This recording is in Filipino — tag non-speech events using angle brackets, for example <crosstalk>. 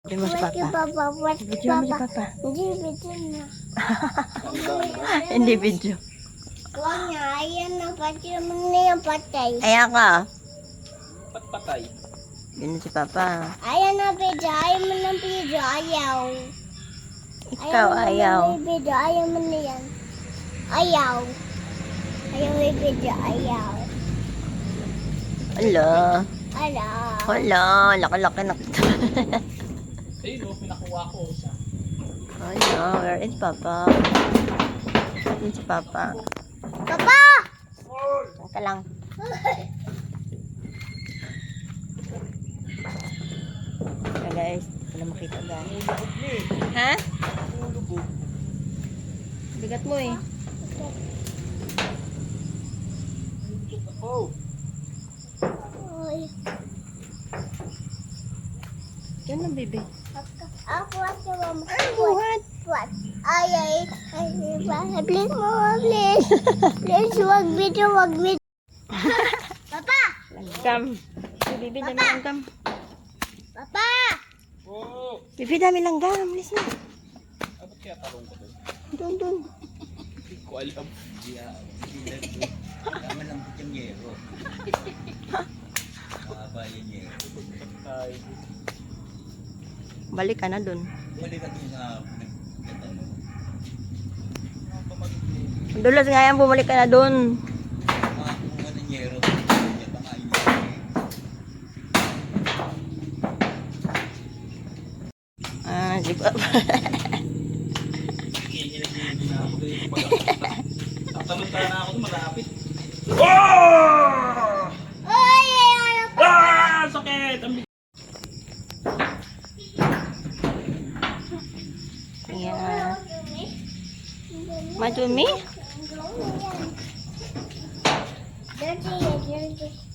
Hindi mo si Papa. Video mo si Papa. Hindi, video na. <laughs> Hindi video. Huwag na, ayan na, pati naman na yung patay. Ayan ka. Patpatay. Yun si Papa. Ayan na, video, ayaw mo ng video, ayaw. Ikaw ayaw. mo ng video, ayaw mo na yan. Ayaw. Ayaw may video, ayaw. Hala. Ala. Hala. Laki-laki na kita. <laughs> Ayun o, pinakuha ko siya. Hala. Where is Papa? Yun si Papa. Papa! Ka lang? Kaya guys, wala makita guys. Ha? Bigat mo eh. Oh! Uy. Yan na, mama. What? What? Ay, ay, ay, please mo, please. Please, wag video, wag video. Papa! Langgam. Si Bibi dami langgam. Papa! Oh! Bibi dami langgam. Listen. Abot kaya talong ko doon? Doon, doon. Hindi ko alam. Hindi ah. Hindi lang ko. Tama lang po yung yero. <laughs> Mahaba yung yero. Patay. Balik ka na doon. Balik ka doon sa. Dulas nga yan, bumalik ka na yero. Ah, si Papa. Tatalon-tala na ako malapit. Ay, Madumi? Dirty, dirty.